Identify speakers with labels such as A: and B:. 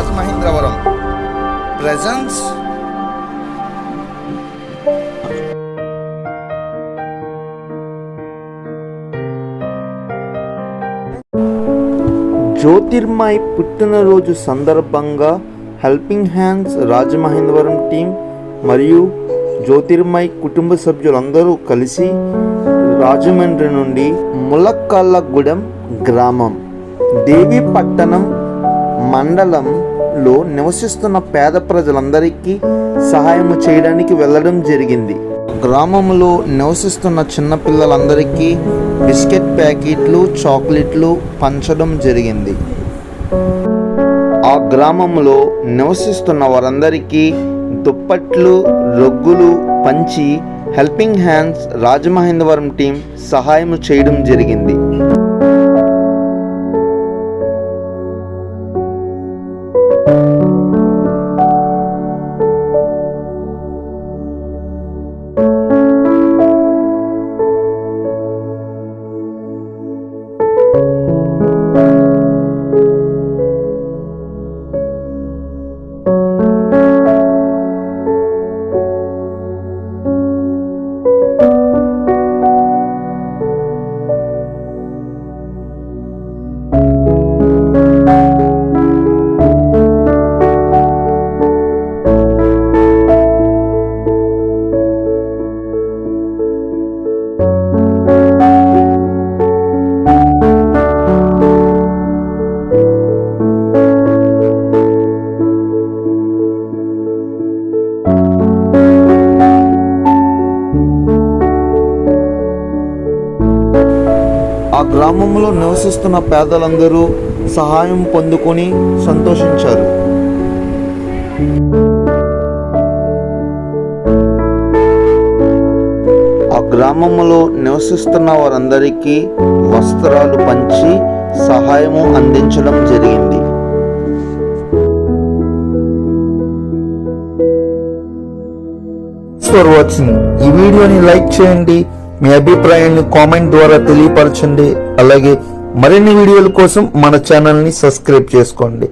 A: Rajamahendravaram. Presence
B: Jyotirmay పుట్టినరోజు సందర్భంగా helping hands Rajamahendravaram team మరియు జ్యోతిర్మయ్ కుటుంబ సభ్యులందరూ కలిసి రాజమండ్రి నుండి ములక్కల్లగూడెం గ్రామం దేవీపట్టణం మండలంలో నివసిస్తున్న పేద ప్రజలందరికీ సహాయం చేయడానికి వెళ్ళడం జరిగింది. గ్రామంలో నివసిస్తున్న చిన్నపిల్లలందరికీ బిస్కెట్ ప్యాకెట్లు చాక్లెట్లు పంచడం జరిగింది. ఆ గ్రామంలో నివసిస్తున్న వారందరికీ దుప్పట్లు రొగ్గులు పంచి హెల్పింగ్ హ్యాండ్స్ రాజమహేంద్రవరం టీం సహాయం చేయడం జరిగింది. ఆ గ్రామంలో నివసిస్తున్న పేదలందరూ సహాయం పొందుకొని సంతోషించారు. ఆ గ్రామంలో నివసిస్తున్న వారందరికీ వస్త్రాలు పంచి సహాయము అందించడం జరిగింది.
C: ఫర్ వాచింగ్ ఈ వీడియోని లైక్ చేయండి. మీ అభిప్రాయాన్ని కామెంట్ ద్వారా తెలియపరచండి. అలాగే మరిన్ని వీడియోల కోసం మన ఛానల్ని సబ్స్క్రైబ్ చేసుకోండి.